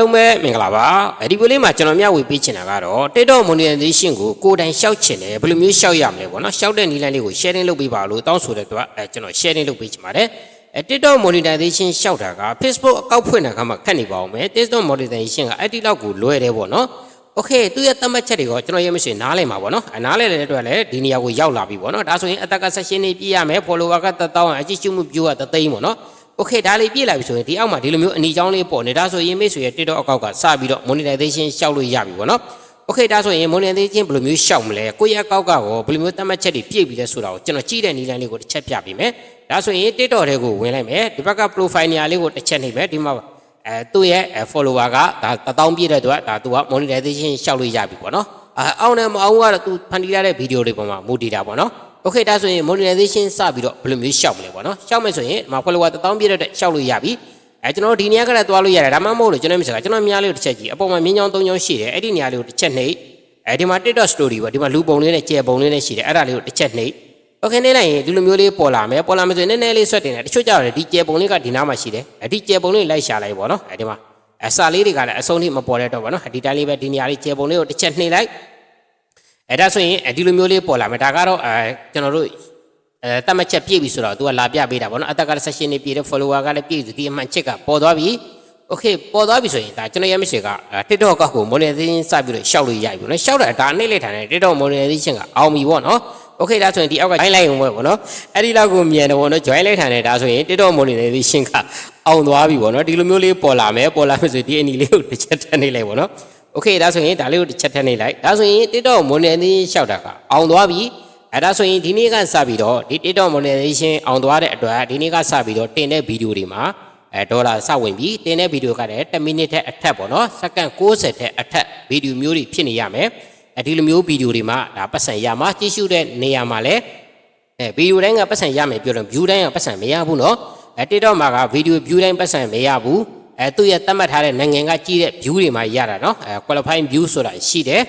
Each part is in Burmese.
တုံးပဲမင်္ဂလာပါဒီဗီဒီယိုလေးမှာကျွန်တော်မျှဝေပေးချင်တာကတော့ TikTok monetization ကိုကိုယ်တိုင်ရှောက်ချင်တယ်ဘယ်လိုမျိုးရှောက်ရမလဲပေါ့နော်ရှောက်တဲ့နည်းလမ်းလေးကို sharing လုပ်ပေးပါလို့တောင်းဆိုတဲ့အတွက်အဲကျွန်တော် sharing လုပ်ပေးချင်ပါတယ်အဲ TikTok monetization ရှောက်တာက Facebook အကောင့်ဖွင့်တာကမှခက်နေပါအောင်မယ် TikTok monetization ကအဲ့ဒီလောက်ကိုလွယ်တယ်ပေါ့နော် Okay သူရဲ့သတ်မှတ်ချက်တွေကိုကျွန်တော်ရေးမရှိရင်နားလည်မှာပေါ့နော်အနားလည်တဲ့အတွက်လည်းဒီနေရာကိုရောက်လာပြီပေါ့နော်ဒါဆိုရင်အသက်က session နေပြည့်ရမယ် follower က1000အကြည့်ရှုမှု view က3သိန်းပေါ့နော် โอเคဒါလေးပြည့်လာပြီဆိုရင်ဒီအောက်မှာဒီလိုမျိုးအနီချောင်းလေးပေါ်နေဒါဆိုရင်မိတ်ဆွေရဲ့ TikTok အကောင့်ကစပြီးတော့ monetization ရှောက်လို့ရပြီပေါ့နော်โอเคဒါဆိုရင် monetization ဘယ်လိုမျိုးရှောက်မလဲကိုယ့်ရဲ့အကောင့်ကရောဘယ်လိုမျိုးသတ်မှတ်ချက်တွေပြည့်ပြီလဲဆိုတာကိုကျွန်တော်ကြည့်တဲ့နည်းလမ်းလေးကိုတစ်ချက်ပြပေးမယ်ဒါဆိုရင် TikTok တွေကိုဝင်လိုက်မယ်ဒီဘက်က profile နေရာလေးကိုတစ်ချက်နှိပ်မယ်ဒီမှာအဲသူ့ရဲ့ follower ကဒါ1000ပြည့်တဲ့အတွက်ဒါသူက monetization ရှောက်လို့ရပြီပေါ့နော်အဲအောင်နဲ့မအောင်ကတော့သူဖန်တီးရတဲ့ဗီဒီယိုတွေပေါ်မှာမူတည်တာပေါ့နော် โอเคဒါဆိုရင် monetization စပြီးတော့ဘယ်လိုမျိုးရှောက်မလဲပေါ့နော်ရှောက်မယ်ဆိုရင်ဒီမှာ follower 1000ပြည့်တဲ့အတွက်ရှောက်လို့ရပြီအဲကျွန်တော်တို့ဒီနေရာကလည်းသွားလို့ရတယ်ဒါမှမဟုတ်လို့ကျွန်တော်မြင်စကားကျွန်တော်များလေးကိုတစ်ချက်ကြည့်အပေါ်မှာမြင်းချောင်း၃ချောင်းရှိတယ်အဲ့ဒီနေရာလေးကိုတစ်ချက်နှိပ်အဲဒီမှာ TikTok story ပေါ့ဒီမှာလူပုံလေးနဲ့ကြယ်ပုံလေးနဲ့ရှိတယ်အဲ့ဒါလေးကိုတစ်ချက်နှိပ်โอเคနေလိုက်ရင်ဒီလိုမျိုးလေးပေါ်လာမယ်ပေါ်လာမယ်ဆိုရင်နည်းနည်းလေးဆွတ်တင်တယ်တချို့ကြတော့ဒီကြယ်ပုံလေးကဒီနားမှာရှိတယ်အဒီကြယ်ပုံလေးလိုက်ရှာလိုက်ပေါ့နော်အဲဒီမှာအစာလေးတွေကလည်းအဆုံးထိမပေါ်တဲ့တော့ပေါ့နော်ဒီတိုင်းလေးပဲဒီနေရာလေးကြယ်ပုံလေးကိုတစ်ချက်နှိပ်လိုက် အဲဒါဆိုရင်ဒီလိုမျိုးလေးပေါ်လာမယ်ဒါကတော့အဲကျွန်တော်တို့အဲတတ်မှတ်ချက်ပြည့်ပြီဆိုတော့ तू ကလာပြပေးတာပေါ့နော်အသက်ကလည်း session နေပြည့်တယ် follower ကလည်းပြည့်ပြီဒီအမှန်ချက်ကပေါ်သွားပြီ okay ပေါ်သွားပြီဆိုရင်ဒါကျွန်တော်ရမရှိက TikTok ကကို monetization စပြီးတော့ရှောက်လို့ရပြီပေါ့နော်ရှောက်တာဒါနှိမ့်လိုက်တာနဲ့ TikTok monetization ကအောင်ပြီပေါ့နော် okay ဒါဆိုရင်ဒီအောက်က join လိုက်အောင်ပဲပေါ့နော်အဲ့ဒီလောက်ကိုမြန်တယ်ပေါ့နော် join လိုက်တာနဲ့ဒါဆိုရင် TikTok monetization ကအောင်သွားပြီပေါ့နော်ဒီလိုမျိုးလေးပေါ်လာမယ်ပေါ်လာမယ်ဆိုဒီအနီလေးကိုတစ်ချက်ထပ်နှိမ့်လိုက်ပေါ့နော် okay ဒါဆိုရင်ဒါလေးကိုတစ်ချက်ထပ်နှိမ့်လိုက်ဒါဆိုရင် TikTok monetization ရှောက်တာကအောင်သွားပြီအဲ့ဒါဆိုရင်ဒီနေ့ကစပြီးတော့ဒီ TikTok monetization အောင်သွားတဲ့အတွက်ဒီနေ့ကစပြီးတော့တင်တဲ့ဗီဒီယိုတွေမှာအဲဒေါ်လာစဝင်ပြီးတင်တဲ့ဗီဒီယိုကလည်း10မိနစ်ထက်အထက်ပေါ့နော်စက္ကန့်60ထက်အထက်ဗီဒီယိုမျိုးတွေဖြစ်နေရမယ်အဲဒီလိုမျိုးဗီဒီယိုတွေမှာဒါပတ်စံရမှာကြည့်ရှုတဲ့နေရာမှာလည်းအဲဗီဒီယိုတိုင်းကပတ်စံရမယ်ပြောတော့ view တိုင်းကပတ်စံမရဘူးနော်အဲ TikTok မှာကဗီဒီယို view တိုင်းပတ်စံမရဘူး အဲသူ့ရဲ့သတ်မှတ်ထားတဲ့နိုင်ငံကကြည့်တဲ့ view တွေမှာရတာနော်အဲ qualifying view ဆိုတာရှိတယ်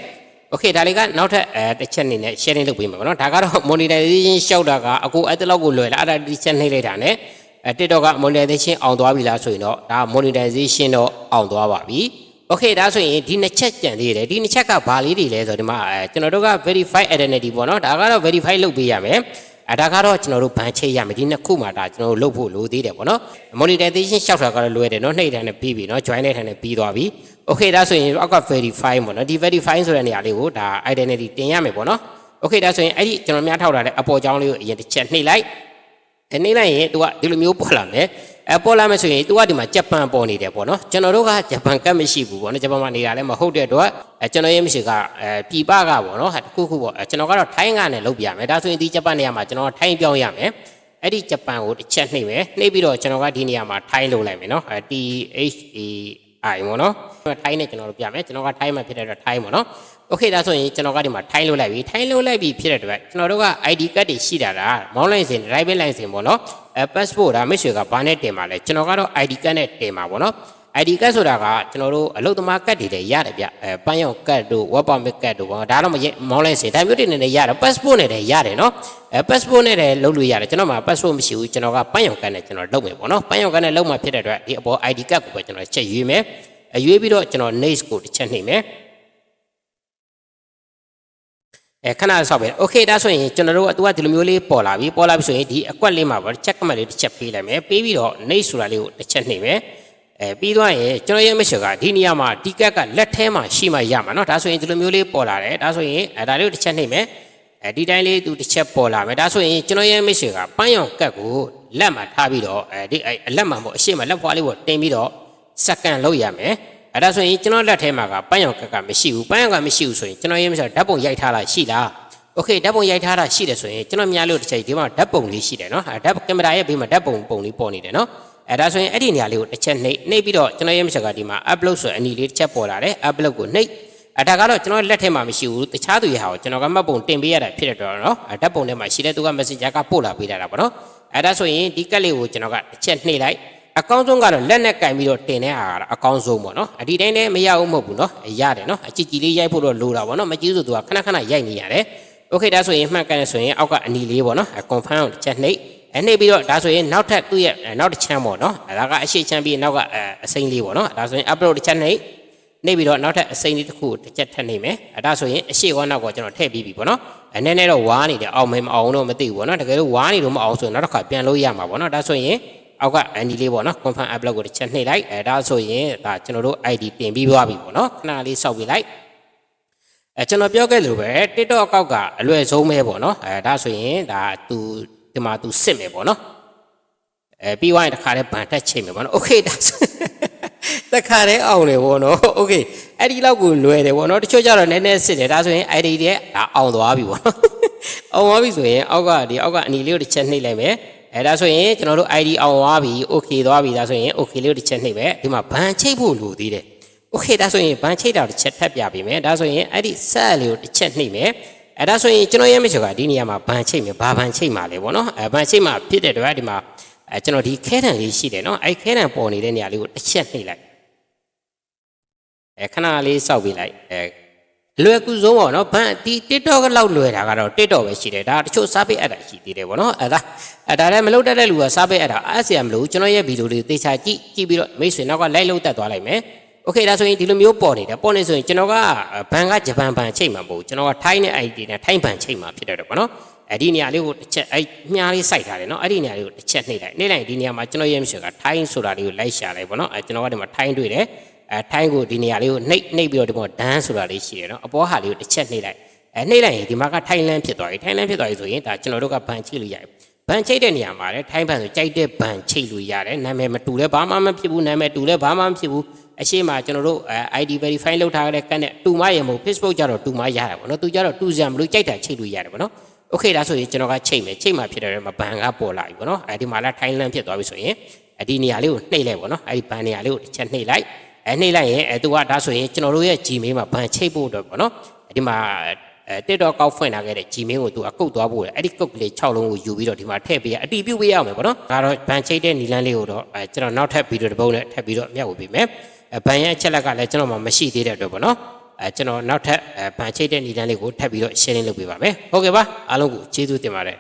โอเคဒါလေးကနောက်ထပ်အဲတစ်ချက်အနေနဲ့ sharing လုပ်ပေးမှာပေါ့နော်ဒါကတော့ monetization ရှောက်တာကအကိုအဲ့တလောက်ကိုလွယ်လာအဲ့ဒါတစ်ချက်နှိမ့်လိုက်တာ ਨੇ အဲ TikTok က monetization အောင်သွားပြီလားဆိုရင်တော့ဒါ monetization တော့အောင်သွားပါပြီโอเคဒါဆိုရင်ဒီနှစ်ချက်ကြံသေးတယ်ဒီနှစ်ချက်ကဘာလေးတွေလဲဆိုတော့ဒီမှာအဲကျွန်တော်တို့က verify identity ပေါ့နော်ဒါကတော့ verify လုပ်ပေးရမယ် အဲဒါကတော့ကျွန်တော်တို့ဘန်ချိတ်ရမယ်ဒီနှစ်ခုမှာဒါကျွန်တော်တို့လုပ်ဖို့လိုသေးတယ်ပေါ့နော် monetization ရှောက်တာကတော့လွယ်တယ်နော်နှိမ့်တယ်နဲ့ပြီးပြီနော် join တဲ့ထိုင်နဲ့ပြီးသွားပြီ okay ဒါဆိုရင်အောက်က verify ပေါ့နော်ဒီ verify ဆိုတဲ့နေရာလေးကိုဒါ identity တင်ရမယ်ပေါ့နော် okay ဒါဆိုရင်အဲ့ဒီကျွန်တော်များထောက်ထားတဲ့အပေါ်ကြောင်းလေးကိုအရင်တစ်ချက်နှိပ်လိုက်အဲနှိပ်လိုက်ရင် तू ကဒီလိုမျိုးပေါ်လာမယ် အဲပေါ်လာမယ်ဆိုရင် तू ကဒီမှာဂျပန်ပေါ်နေတယ်ပေါ့နော်ကျွန်တော်တို့ကဂျပန်ကတ်မရှိဘူးပေါ့နော်ဂျပန်မှာနေတာလည်းမဟုတ်တဲ့အတွက်အဲကျွန်တော်ရဲ့မရှိကအဲပြည်ပကပေါ့နော်ဟာတစ်ခုခုပေါ့အဲကျွန်တော်ကတော့ထိုင်းကနေလုပ်ပြရမယ်ဒါဆိုရင်ဒီဂျပန်နေရာမှာကျွန်တော်ထိုင်းပြောင်းရမယ်အဲ့ဒီဂျပန်ကိုတစ်ချက်နှိပ်မယ်နှိပ်ပြီးတော့ကျွန်တော်ကဒီနေရာမှာထိုင်းလုပ်လိုက်မယ်နော်အဲ T H E I ပေါ့နော်ထိုင်းနဲ့ကျွန်တော်တို့ပြမယ်ကျွန်တော်ကထိုင်းမှာဖြစ်တဲ့အတွက်ထိုင်းပေါ့နော်โอเคဒါဆိုရင်ကျွန်တော်ကဒီမှာထိုင်းလုပ်လိုက်ပြီထိုင်းလုပ်လိုက်ပြီဖြစ်တဲ့အတွက်ကျွန်တော်တို့က ID card တွေရှိတာလားမောင်းလိုင်းစင် driver license ပေါ့နော် အဲ passport ဒါမိတ်ဆွေကဘာနဲ့တင်ပါလဲကျွန်တော်ကတော့ ID card နဲ့တင်ပါပေါ့နော် ID card ဆိုတာကကျွန်တော်တို့အလုပ်သမားကတ်တွေလည်းရတယ်ဗျအဲပန်းရောင်ကတ်တို့ work permit ကတ်တို့ပေါ့ဒါတော့မမောင်းလိုင်းစင်ဒါမျိုးတွေနဲ့လည်းရတယ် passport နဲ့လည်းရတယ်နော်အဲ passport နဲ့လည်းလုပ်လို့ရတယ်ကျွန်တော်မှာ passport မရှိဘူးကျွန်တော်ကပန်းရောင်ကတ်နဲ့ကျွန်တော်လုပ်မယ်ပေါ့နော်ပန်းရောင်ကတ်နဲ့လုပ်မှဖြစ်တဲ့အတွက်ဒီအပေါ် ID card ကိုပဲကျွန်တော်ချက်ရွေးမယ်အရွေးပြီးတော့ကျွန်တော် next ကိုတစ်ချက်နှိပ်မယ် အဲခဏဆောက်ပဲโอเคဒါဆိုရင်ကျွန်တော်တို့ကသူကဒီလိုမျိုးလေးပေါ်လာပြီပေါ်လာပြီဆိုရင်ဒီအကွက်လေးမှာပေါ့ချက်ကမှတ်လေးတစ်ချက်ပေးလိုက်မယ်ပေးပြီးတော့ next ဆိုတာလေးကိုတစ်ချက်နှိပ်မယ်အဲပြီးသွားရင်ကျွန်တော်ရဲ့ mission ကဒီနေရာမှာဒီကက်ကလက်ထဲမှာရှိမှရမှာเนาะဒါဆိုရင်ဒီလိုမျိုးလေးပေါ်လာတယ်ဒါဆိုရင်အဲဒါလေးကိုတစ်ချက်နှိပ်မယ်အဲဒီတိုင်းလေးသူတစ်ချက်ပေါ်လာမယ်ဒါဆိုရင်ကျွန်တော်ရဲ့ mission ကပန်းရောင်ကက်ကိုလက်မှာထားပြီးတော့အဲဒီအလက်မှာပေါ့အရှိမလက်ဖွားလေးပေါ့တင်ပြီးတော့စက္ကန့်လောက်ရမယ် အဲ့ဒါဆိုရင်ကျွန်တော်လက်ထဲမှာကပန်းရောင်ကက်ကမရှိဘူးပန်းရောင်ကမရှိဘူးဆိုရင်ကျွန်တော်ရေးမစဓာတ်ပုံရိုက်ထားတာရှိလားโอเคဓာတ်ပုံရိုက်ထားတာရှိတယ်ဆိုရင်ကျွန်တော်များလို့တစ်ချက်ဒီမှာဓာတ်ပုံလေးရှိတယ်နော်ဓာတ်ကင်မရာရဲ့ဘေးမှာဓာတ်ပုံပုံလေးပေါ်နေတယ်နော်အဲ့ဒါဆိုရင်အဲ့ဒီနေရာလေးကိုတစ်ချက်နှိပ်နှိပ်ပြီးတော့ကျွန်တော်ရေးမစကဒီမှာ upload ဆိုအနီလေးတစ်ချက်ပေါ်လာတယ် upload ကိုနှိပ်အဲ့ဒါကတော့ကျွန်တော်လက်ထဲမှာမရှိဘူးတခြားသူရဲ့ဟာကိုကျွန်တော်ကမှတ်ပုံတင်ပေးရတာဖြစ်တဲ့တော့နော်ဓာတ်ပုံထဲမှာရှိတဲ့သူက messenger ကပို့လာပေးတာပေါ့နော်အဲ့ဒါဆိုရင်ဒီကက်လေးကိုကျွန်တော်ကတစ်ချက်နှိပ်လိုက် အကောင်းဆုံးကတော့လက်နဲ့ကင်ပြီးတော့တင်တဲ့ဟာကတော့အကောင်းဆုံးပေါ့နော်အဒီတိုင်းလည်းမရဘူးမဟုတ်ဘူးနော်ရတယ်နော်အကြည့်ကြည့်လေးရိုက်ဖို့တော့လိုတာပေါ့နော်မကြည့်ဆိုသူကခဏခဏရိုက်နေရတယ်โอเคဒါဆိုရင်မှတ်ကန်ဆိုရင်အောက်ကအနီလေးပေါ့နော် confirm ကိုတစ်ချက်နှိပ် အဲနှိပ်ပြီးတော့ဒါဆိုရင်နောက်ထပ်သူ့ရဲ့အဲနောက်တစ်ချမ်းပေါ့နော်အဲဒါကအရှိချမ်းပြီးနောက်ကအဲအစိမ့်လေးပေါ့နော်ဒါဆိုရင် upload တစ်ချက်နှိပ်နှိပ်ပြီးတော့နောက်ထပ်အစိမ့်လေးတစ်ခုကိုတစ်ချက်ထပ်နှိပ်မယ်အဲဒါဆိုရင်အရှိကောနောက်ကောကျွန်တော်ထည့်ပြီးပြီပေါ့နော်အဲနည်းနည်းတော့ဝါနေတယ်အောင်မဲမအောင်တော့မသိဘူးပေါ့နော်တကယ်လို့ဝါနေလို့မအောင်ဆိုရင်နောက်တစ်ခါပြန်လို့ရမှာပေါ့နော်ဒါဆိုရင် အောက်က ND လေးပေါ့နော် confirm app block ကိုတစ်ချက်နှိပ်လိုက်အဲဒါဆိုရင်ဒါကျွန်တော်တို့ ID တင်ပြီးသွားပြီပေါ့နော်ခဏလေးစောက်ပြလိုက်အဲကျွန်တော်ပြောခဲ့လို့ပဲ TikTok အောက်ကအလွယ်ဆုံးပဲပေါ့နော်အဲဒါဆိုရင်ဒါ तू ဒီမှာ तू စစ်မယ်ပေါ့နော်အဲပြီးသွားရင်တခါလဲဘန်တက်ချိန်မယ်ပေါ့နော် okay ဒါတခါလဲအောင်တယ်ပေါ့နော် okay အဲ့ဒီလောက်ကိုလွယ်တယ်ပေါ့နော်တချို့ကြတော့နည်းနည်းစစ်တယ်ဒါဆိုရင် ID တဲ့ဒါအောင်သွားပြီပေါ့နော်အောင်သွားပြီဆိုရင်အောက်ကဒီအောက်ကအနီလေးကိုတစ်ချက်နှိပ်လိုက်မယ် အဲဒါဆိုရင်ကျွန်တော်တို့ ID အောင်သွားပြီ okay သွားပြီဒါဆိုရင် okay လေးတစ်ချက်နှိပ်ပဲဒီမှာဘန်ချိတ်ဖို့လိုသေးတယ် okay ဒါဆိုရင်ဘန်ချိတ်တာတစ်ချက်ထပ်ပြပေးမယ်ဒါဆိုရင်အဲ့ဒီ set လေးကိုတစ်ချက်နှိပ်မယ်အဲဒါဆိုရင်ကျွန်တော်ရဲ့မချက်ကဒီနေရာမှာဘန်ချိတ်မယ်ဘာဘန်ချိတ်မှာလဲပေါ့နော်အဲဘန်ချိတ်မှာဖြစ်တဲ့တော့ဒီမှာအဲကျွန်တော်ဒီခဲတံလေးရှိတယ်နော်အဲခဲတံပေါ်နေတဲ့နေရာလေးကိုတစ်ချက်နှိပ်လိုက်အဲခဏလေးစောက်ပေးလိုက်အဲ လွယ်ကူဆုံးပေါ့နော်ဗန်ဒီ TikTok ကလောက်လွယ်တာကတော့ TikTok ပဲရှိတယ်ဒါတချို့စားပေးအပ်တာရှိသေးတယ်ပေါ့နော်အဲဒါအဲဒါလည်းမလုပ်တတ်တဲ့လူကစားပေးအပ်တာအားစရာမလိုကျွန်တော်ရဲ့ဗီဒီယိုလေးသေချာကြည့်ကြည့်ပြီးတော့မိတ်ဆွေနောက်ကလိုက်လို့တက်သွားလိုက်မယ် โอเคဒါဆိုရင်ဒီလိုမျိုးပေါ်နေတယ်ပေါ်နေဆိုရင်ကျွန်တော်ကဘန်ကဂျပန်ဘန်ချိန်မှာမဟုတ်ဘူးကျွန်တော်ကထိုင်းနဲ့ ID နဲ့ထိုင်းဘန်ချိန်မှာဖြစ်တယ်တော့ဗောနော်အဲ့ဒီနေရာလေးကိုတစ်ချက်အဲ့မြားလေးစိုက်ထားတယ်နော်အဲ့ဒီနေရာလေးကိုတစ်ချက်နှိပ်လိုက်နှိပ်လိုက်ဒီနေရာမှာကျွန်တော်ရဲ့မရှိကထိုင်းဆိုတာလေးကိုလိုက်ရှာလိုက်ဗောနော်အဲ့ကျွန်တော်ကဒီမှာထိုင်းတွေ့တယ် အဲထိုင်းကိုဒီနေရာလေးကိုနှိပ်နှိပ်ပြီးတော့ဒီမှာဒန်းဆိုတာလေးရှိတယ်နော်အပေါ်ဟာလေးကိုတစ်ချက်နှိပ်လိုက်အဲနှိပ်လိုက်ရင်ဒီမှာကထိုင်းလန်းဖြစ်သွားပြီထိုင်းလန်းဖြစ်သွားပြီဆိုရင်ဒါကျွန်တော်တို့ကဘန်ချိတ်လို့ရတယ်ဘန်ချိတ်တဲ့နေရာမှာလည်းထိုင်းဘန်ဆိုကြိုက်တဲ့ဘန်ချိတ်လို့ရတယ်နာမည်မတူလဲဘာမှမဖြစ်ဘူးနာမည်တူလဲဘာမှမဖြစ်ဘူးအရှိမကျွန်တော်တို့အဲ ID verify လုပ်ထားတဲ့ကတ်နဲ့တူမရေမဟုတ် Facebook ကြတော့တူမရတယ်ပေါ့နော်သူကြတော့တူစံမလို့ကြိုက်တာချိတ်လို့ရတယ်ပေါ့နော်โอเคဒါဆိုရင်ကျွန်တော်ကချိတ်မယ်ချိတ်မှဖြစ်တယ်မှာဘန်ကပေါ်လာပြီပေါ့နော်အဲဒီမှာလည်းထိုင်းလန်းဖြစ်သွားပြီဆိုရင်အဲဒီနေရာလေးကိုနှိပ်လိုက်ပေါ့နော်အဲဒီဘန်နေရာလေးကိုတစ်ချက်နှိပ်လိုက် အဲနှိပ်လိုက်ရင်အဲသူကဒါဆိုရင်ကျွန်တော်တို့ရဲ့ Gmail မှာဘန်ချိတ်ဖို့အတွက်ပေါ့နော်အဲဒီမှာအဲ TikTok ကောက်ဖွင့်လာခဲ့တဲ့ Gmail ကိုသူအကုတ်သွားဖို့လေအဲ့ဒီကုတ်ကလေး6လုံးကိုယူပြီးတော့ဒီမှာထည့်ပေးရအတီးပြုတ်ပေးရအောင်မယ်ပေါ့နော်ဒါတော့ဘန်ချိတ်တဲ့နီလန်းလေးကိုတော့အဲကျွန်တော်နောက်ထပ်ဗီဒီယိုတစ်ပုဒ်နဲ့ထပ်ပြီးတော့မျှဝေပေးမယ်အဲဘန်ရဲ့အချက်လက်ကလည်းကျွန်တော်မှမရှိသေးတဲ့အတွက်ပေါ့နော်အဲကျွန်တော်နောက်ထပ်အဲဘန်ချိတ်တဲ့နီလန်းလေးကိုထပ်ပြီးတော့ sharing လုပ်ပေးပါမယ်ဟုတ်ကဲ့ပါအားလုံးကိုကျေးဇူးတင်ပါတယ်